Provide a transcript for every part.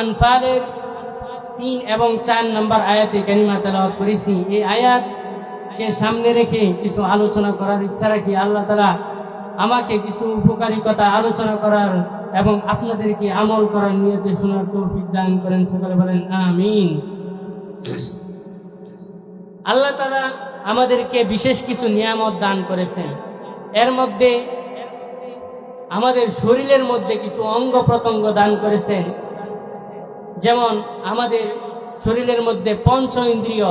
আনফালের তিন এবং চার নম্বর আয়াতে কারিমা তেলাওয়াত করেছি। এই আয়াতকে সামনে রেখে কিছু আলোচনা করার ইচ্ছা রাখি। আল্লাহ তালা আমাকে কিছু উপকারী কথা আলোচনা করার এবং আপনাদেরকে আমল করার নিয়তে শোনার তৌফিক দান করেন। সকলে বলেন, আমিন। আল্লাহ তালা আমাদেরকে বিশেষ কিছু নিয়ামত দান করেছেন। এর মধ্যে আমাদের শরীরের মধ্যে কিছু অঙ্গ প্রত্যঙ্গ দান করেছেন। যেমন আমাদের শরীরের মধ্যে পঞ্চ ইন্দ্রিয়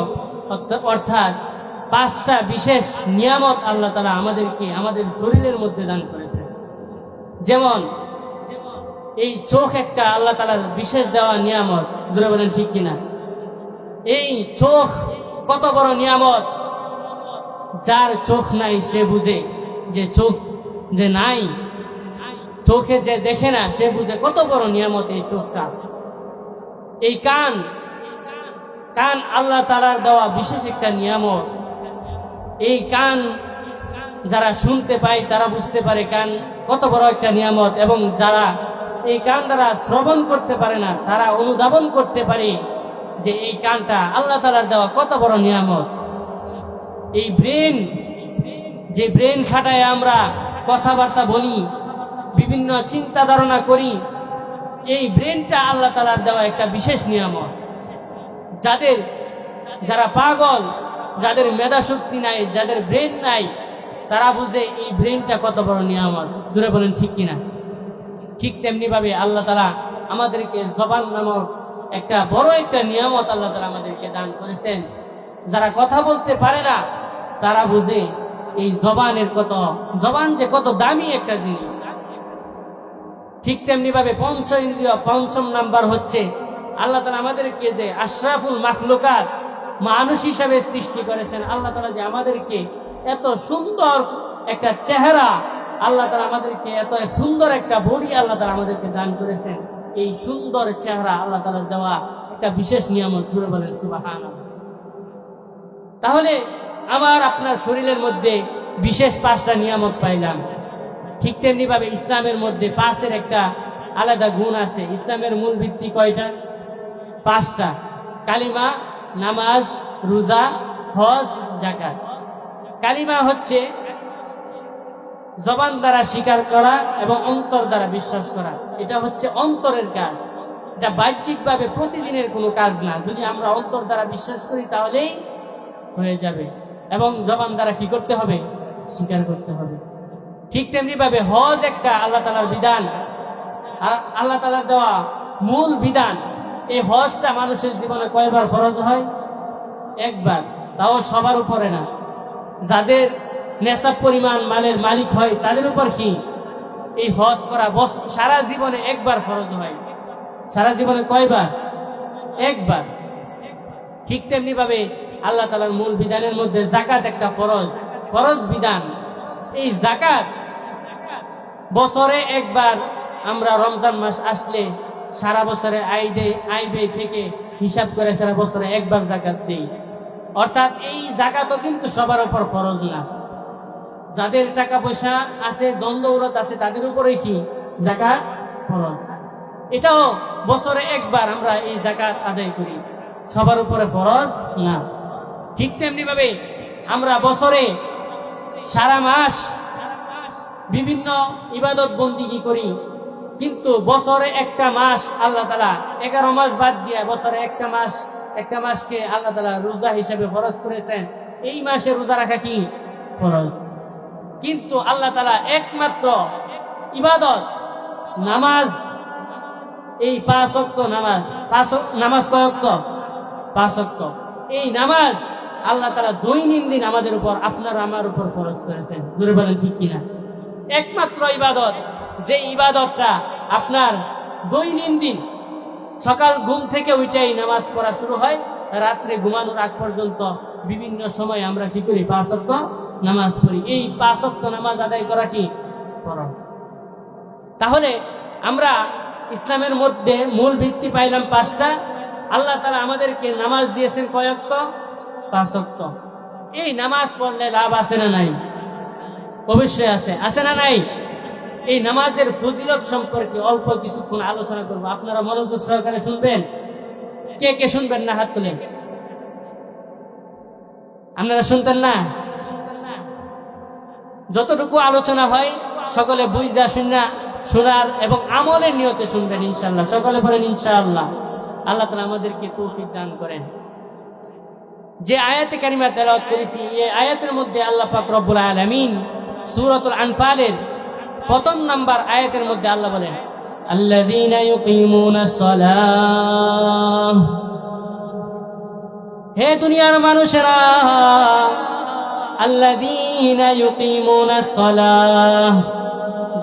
অর্থাৎ পাঁচটা বিশেষ নিয়ামত আল্লাহ তালা আমাদেরকে আমাদের শরীরের মধ্যে দান করেছে যেমন এই চোখ একটা আল্লাহ তালার বিশেষ দেওয়া নিয়ামত, জোরে বলেন ঠিক কিনা? এই চোখ কত বড় নিয়ামত? যার চোখ নাই সে বুঝে যে চোখ যে নাই, চোখে যে দেখে না সে বুঝে কত বড় নিয়ামত এই চোখটা। এই কান কান আল্লাহ তালার দেওয়া বিশেষ একটা নিয়ামত। এই কান যারা শুনতে পায়, তারা বুঝতে পারে কান কত বড় একটা নিয়ামত এবং যারা এই কান দ্বারা শ্রবণ করতে পারে না, তারা অনুধাবন করতে পারে যে এই কানটা আল্লাহ তালার দেওয়া কত বড় নিয়ামত। এই ব্রেন, যে ব্রেন খাটায় আমরা কথাবার্তা বলি, বিভিন্ন চিন্তা ধারণা করি এই ব্রেনটা আল্লাহ তালার দেওয়া একটা বিশেষ নিয়ামত। যাদের যারা পাগল, যাদের মেধা শক্তি নাই, যাদের ব্রেন নাই, তারা বুঝে এই ব্রেনটা কত বড় নিয়ামত। দূরে বলেন, ঠিক কিনা? ঠিক তেমনি ভাবে আল্লাহ তালা আমাদেরকে জবান নামক একটা বড় একটা নিয়ামত আল্লাহ তালা আমাদেরকে দান করেছেন। যারা কথা বলতে পারে না, তারা বুঝে এই জবানের কত, জবান যে কত দামি একটা জিনিস। ঠিক তেমনি ভাবে পঞ্চ ইন্দ্রিয়, পঞ্চম নাম্বার হচ্ছে আল্লাহ তালা আমাদেরকে যে আশরাফুল মাখলুকাত মানুষ হিসাবে সৃষ্টি করেছেন, আল্লাহ তালা যে আমাদেরকে এত সুন্দর একটা চেহারা, আল্লাহ তালা আমাদেরকে এত সুন্দর একটা বডি আল্লাহ তালা আমাদেরকে দান করেছেন। এই সুন্দর চেহারা আল্লাহ তালার দেওয়া একটা বিশেষ নিয়ামত জুড়ে বলেন সুবাহান তাহলে আমার আপনার শরীরের মধ্যে বিশেষ পাঁচটা নিয়ামত পাইলাম। ঠিক তেমনি ভাবে ইসলামের মধ্যে পাঁচের একটা আলাদা গুণ আছে। ইসলামের মূল ভিত্তি কয়টা? পাঁচটা। কালিমা, নামাজ, রোজা, হজ জাকাত কালিমা হচ্ছে জবান দ্বারা স্বীকার করা এবং অন্তর দ্বারা বিশ্বাস করা। এটা হচ্ছে অন্তরের কাজ। এটা বাহ্যিকভাবে প্রতিদিনের কোনো কাজ না। যদি আমরা অন্তর দ্বারা বিশ্বাস করি, তাহলেই হয়ে যাবে। এবং জবান দ্বারা কি করতে হবে? স্বীকার করতে হবে। ঠিক তেমনি ভাবে হজ একটা আল্লাহ তালার বিধান। আল্লাহ তালার দেওয়া মূল বিধান, এই হজটা মানুষের জীবনে কয়বার ফরজ হয়? একবার, তাও সবার উপরে না। যাদের নেশাব পরিমাণ মালের মালিক হয়, তাদের উপর কি? এই হজ করা সারা জীবনে একবার ফরজ হয়। সারা জীবনে কয়বার? একবার। ঠিক তেমনি ভাবে আল্লাহ তালার মূল বিধানের মধ্যে জাকাত একটা ফরজ। ফরজ বিধান। এই জাকাত বছরে একবার আমরা রমজান মাস আসলে সারা বছরে আয় দেয় থেকে হিসাব করে সারা বছরে একবার জাকাত দেই। অর্থাৎ এই জাকাতও কিন্তু সবার উপর ফরজ না। যাদের টাকা পয়সা আছে দ্বন্দ্বরত আছে, তাদের উপরে কি? জাকাত ফরজ। এটাও বছরে একবার আমরা এই জাকাত আদায় করি। সবার উপরে ফরজ না। ঠিক তেমনি ভাবে আমরা বছরে সারা মাস বিভিন্ন ইবাদত বন্দিগি করি? কিন্তু বছরে একটা মাস আল্লাহ তালা এগারো মাস বাদ দিয়ে বছরে একটা মাস, একটা মাসকে আল্লাহ তালা রোজা হিসেবে ফরজ করেছেন। এই মাসে রোজা রাখা কি? ফরজ। কিন্তু আল্লাহ তালা একমাত্র ইবাদত, নামাজ, এই পাঁচ অক্ত নামাজ, পাঁচ নামাজ কয়ক্ত পাঁচ অক্ত এই নামাজ আল্লাহ তালা দৈনন্দিন আমাদের উপর, আপনার আমার উপর ফরজ করেছেন। দূরে বলেন ঠিক কিনা? একমাত্র ইবাদত, যে ইবাদতটা আপনার দৈনন্দিন সকাল ঘুম থেকে ওইটাই নামাজ পড়া শুরু হয়, রাত্রে ঘুমানোর আগ পর্যন্ত বিভিন্ন সময় আমরা কি করি? পাঁচ অক্ত নামাজ পড়ি। এই পাঁচ অক্ত নামাজ আদায় করা কি? ফরজ। তাহলে আমরা ইসলামের মধ্যে মূল ভিত্তি পাইলাম পাঁচটা। আল্লাহ তালা আমাদেরকে নামাজ দিয়েছেন কয়ক্ত পাঁচক্ত। এই নামাজ পড়লে লাভ আছে না নাই? অবশ্যই আছে। আছে না নাই? এই নামাজের ফজিলত সম্পর্কে অল্প কিছুক্ষণ আলোচনা করব। আপনারা মনোযোগ সহকারে শুনবেন। কে কে শুনবেন না হাত আপনারা শুনতেন না? যতটুকু আলোচনা হয়, সকলে বুঝা শুনা, শোনার এবং আমলের নিয়তে শুনবেন ইনশাল্লাহ সকলে বলেন ইনশাআল্লাহ। আল্লাহ তালা আমাদেরকে তৌফিক দান করেন। যে আয়াতে কারিমা তেলাওয়াত করেছি এই আয়াতের মধ্যে আল্লাহ পাক রব্বুল আলামিন সূরাতুল আনফালের প্রথম নাম্বার আয়াতের মধ্যে আল্লাহ বলেন, আল্লাযীনা ইউকিমুনাস সালাহ। হে দুনিয়ার মানুষেরা, আল্লাযীনা ইউকিমুনাস সালাহ।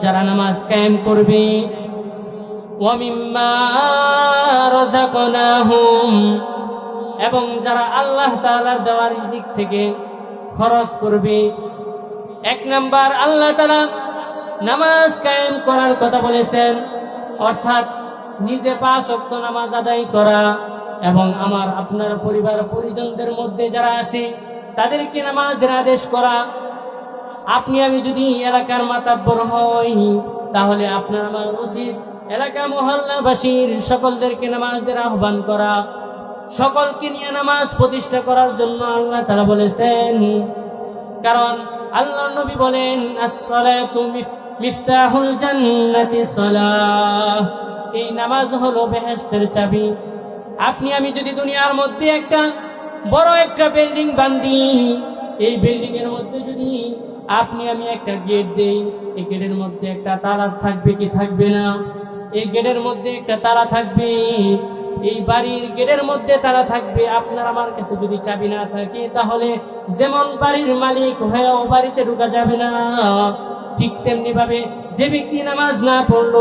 যারা নামাজ কায়েম করবে, ওয়া মিম্মা রাযাকনাহুম। এবং যারা আল্লাহ তাআলার দেওয়া রিজিক থেকে খরচ করবে, এক নাম্বার আল্লাহ তাআলা নামাজ কায়েম করার কথা বলেছেন, অর্থাৎ নিজে পাঁচ ওয়াক্ত নামাজ আদায় করা এবং আমার আপনার পরিবার পরিজনদের মধ্যে যারা আছে, তাদেরকে নামাজের আদেশ করা। আপনি, আমি যদি এলাকার মাতাব্বর হই, তাহলে আপনার আমার উচিত এলাকা মহল্লাবাসীর সকলদেরকে নামাজের আহ্বান করা। সকলকে নিয়ে নামাজ প্রতিষ্ঠা করার জন্য আল্লাহ তারা বলেছেন। কারণ আল্লাহ নবী বলেন মিফতাহুল জান্নাতি সালাহ। এই নামাজ হলো বেহেশতের চাবি। আপনি, আমি যদি দুনিয়ার মধ্যে একটা বড় একটা বিল্ডিং বান্ধি এই বিল্ডিং এর মধ্যে যদি আপনি, আমি একটা গেট দেই, এই গেটের মধ্যে একটা তালা থাকবে কি থাকবে না? এই গেটের মধ্যে একটা তালা থাকবে এই বাড়ির গেটের মধ্যে তারা থাকবে। আপনার আমার কাছে যদি চাবি না থাকে, তাহলে যেমন বাড়ির মালিক হয়েও বাড়িতে ঢুকা যাবে না। ঠিক তেমনি ভাবে যে ব্যক্তি নামাজ না পড়ল,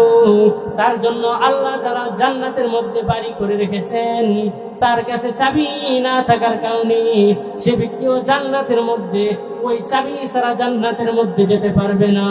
তার জন্য আল্লাহ তারা জান্নাতের মধ্যে বাড়ি করে রেখেছেন। তার কাছে চাবি না থাকার কারণে সে ব্যক্তিও জান্নাতের মধ্যে, ওই চাবি ছাড়া জান্নাতের মধ্যে যেতে পারবে না।